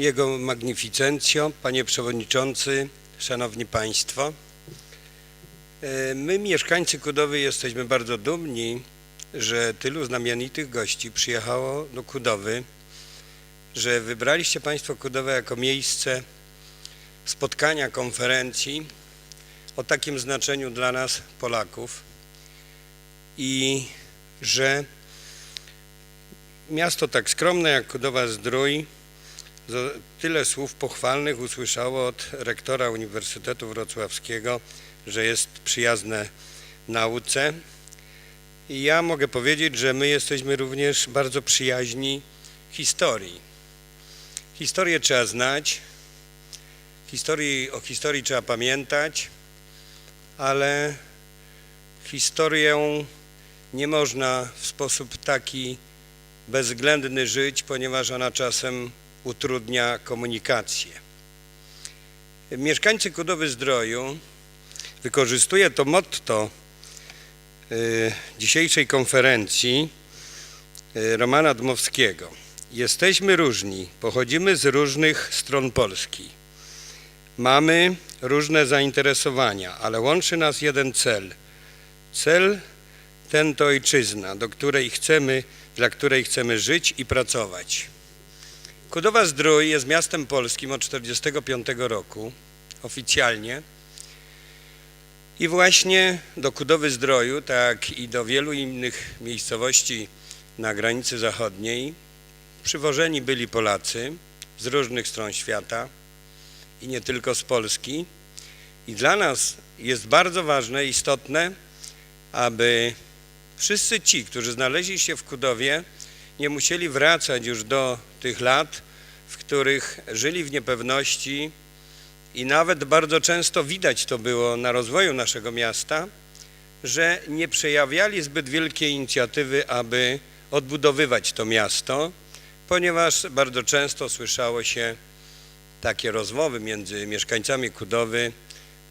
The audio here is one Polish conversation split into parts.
Jego Magnificencjo, Panie Przewodniczący, Szanowni Państwo. E, My, mieszkańcy Kudowy, jesteśmy bardzo dumni, że tylu znamienitych gości przyjechało do Kudowy, że wybraliście Państwo Kudowę jako miejsce spotkania, konferencji o takim znaczeniu dla nas, Polaków i że miasto tak skromne jak Kudowa Zdrój tyle słów pochwalnych usłyszało od rektora Uniwersytetu Wrocławskiego, że jest przyjazne nauce. I ja mogę powiedzieć, że my jesteśmy również bardzo przyjaźni historii. Historię trzeba znać, historii, o historii trzeba pamiętać, ale historię nie można w sposób taki bezwzględny żyć, ponieważ ona czasem utrudnia komunikację. Mieszkańcy Kudowy Zdroju wykorzystuje to motto y, dzisiejszej konferencji y, Romana Dmowskiego. Jesteśmy różni, pochodzimy z różnych stron Polski. Mamy różne zainteresowania, ale łączy nas jeden cel. Cel ten to ojczyzna, do której chcemy, dla której chcemy żyć i pracować. Kudowa Zdrój jest miastem polskim od 1945 roku, oficjalnie. I właśnie do Kudowy Zdroju, tak i do wielu innych miejscowości na granicy zachodniej, przywożeni byli Polacy z różnych stron świata i nie tylko z Polski. I dla nas jest bardzo ważne, istotne, aby wszyscy ci, którzy znaleźli się w Kudowie, nie musieli wracać już do tych lat, w których żyli w niepewności i nawet bardzo często widać to było na rozwoju naszego miasta, że nie przejawiali zbyt wielkiej inicjatywy, aby odbudowywać to miasto, ponieważ bardzo często słyszało się takie rozmowy między mieszkańcami Kudowy,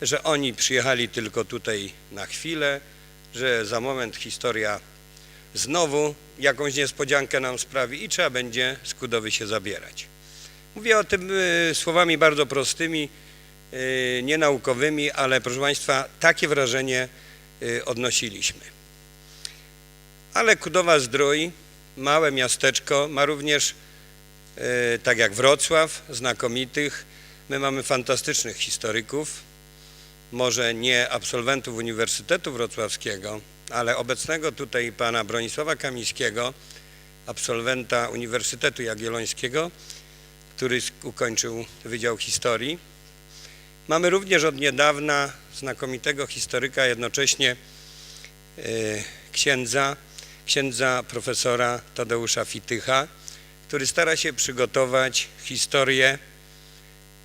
że oni przyjechali tylko tutaj na chwilę, że za moment historia znowu jakąś niespodziankę nam sprawi i trzeba będzie z Kudowy się zabierać. Mówię o tym y, słowami bardzo prostymi, y, nienaukowymi, ale proszę Państwa, takie wrażenie y, odnosiliśmy. Ale Kudowa Zdrój, małe miasteczko, ma również, tak jak Wrocław, znakomitych. My mamy fantastycznych historyków, może nie absolwentów Uniwersytetu Wrocławskiego, ale obecnego tutaj pana Bronisława Kamińskiego, absolwenta Uniwersytetu Jagiellońskiego, który ukończył Wydział Historii. Mamy również od niedawna znakomitego historyka, jednocześnie e, księdza, księdza profesora Tadeusza Fitycha, który stara się przygotować historię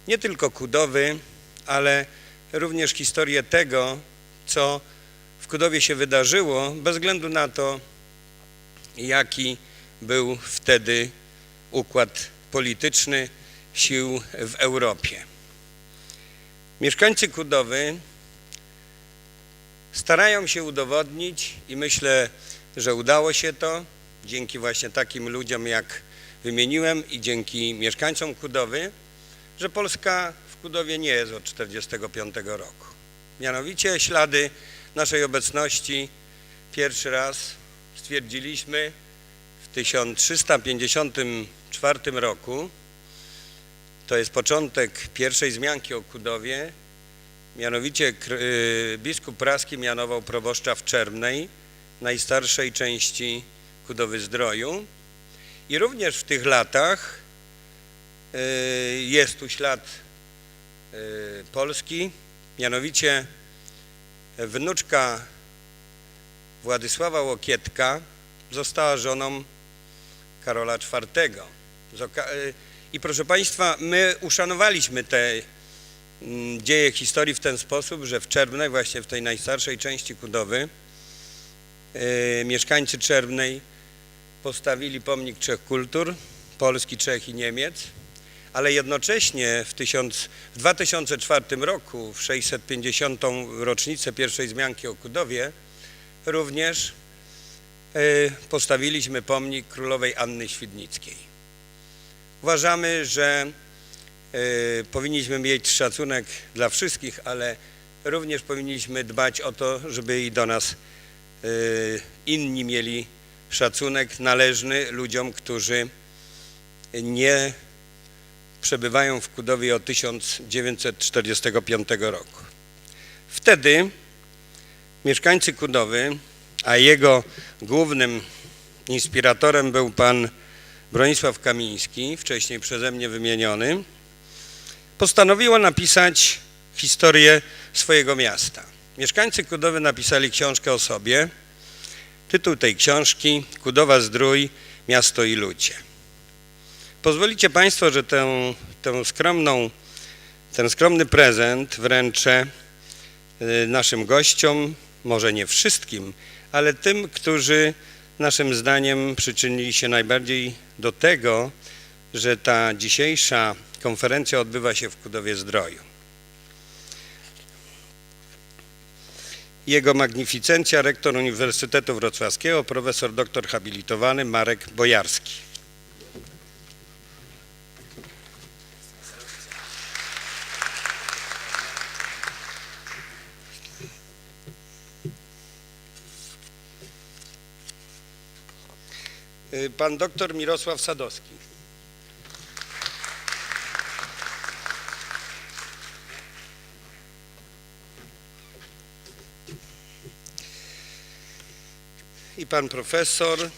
nie tylko Kudowy, ale również historię tego, co w Kudowie się wydarzyło, bez względu na to, jaki był wtedy układ polityczny sił w Europie. Mieszkańcy Kudowy starają się udowodnić i myślę, że udało się to dzięki właśnie takim ludziom, jak wymieniłem i dzięki mieszkańcom Kudowy, że Polska w Kudowie nie jest od 1945 roku. Mianowicie ślady naszej obecności pierwszy raz stwierdziliśmy w 1354 roku. To jest początek pierwszej zmianki o Kudowie. Mianowicie y, biskup praski mianował proboszcza w Czermnej, najstarszej części Kudowy Zdroju. I również w tych latach y, jest tu ślad y, Polski, mianowicie wnuczka Władysława Łokietka została żoną Karola IV. Y, I proszę Państwa, my uszanowaliśmy te mm, dzieje historii w ten sposób, że w Czerwnej, właśnie w tej najstarszej części Kudowy, y, mieszkańcy Czerwnej postawili pomnik trzech kultur, Polski, Czech i Niemiec, ale jednocześnie w, w 2004 roku, w 650. rocznicę pierwszej zmianki o Kudowie, również y, postawiliśmy pomnik królowej Anny Świdnickiej. Uważamy, że y, powinniśmy mieć szacunek dla wszystkich, ale również powinniśmy dbać o to, żeby i do nas y, inni mieli szacunek należny ludziom, którzy nie przebywają w Kudowie od 1945 roku. Wtedy mieszkańcy Kudowy, a jego głównym inspiratorem był pan Bronisław Kamiński, wcześniej przeze mnie wymieniony, postanowiło napisać historię swojego miasta. Mieszkańcy Kudowy napisali książkę o sobie. Tytuł tej książki Kudowa Zdrój, Miasto i Ludzie. Pozwolicie Państwo, że tę, tę skromną, ten skromny prezent wręczę y, naszym gościom, może nie wszystkim, ale tym, którzy naszym zdaniem przyczynili się najbardziej do tego, że ta dzisiejsza konferencja odbywa się w Kudowie Zdroju. Jego magnificencja, rektor Uniwersytetu Wrocławskiego, profesor doktor habilitowany Marek Bojarski. Pan doktor Mirosław Sadowski. I pan profesor,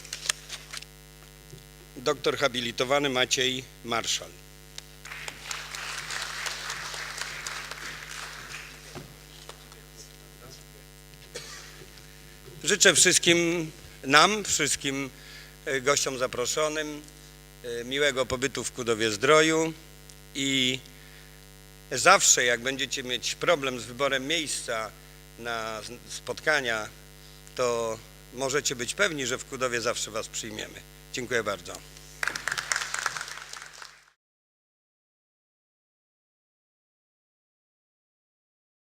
doktor habilitowany Maciej Marszal. Życzę wszystkim nam, wszystkim gościom zaproszonym e, miłego pobytu w Kudowie Zdroju i zawsze jak będziecie mieć problem z wyborem miejsca na spotkania, to możecie być pewni, że w Kudowie zawsze Was przyjmiemy. Dziękuję bardzo.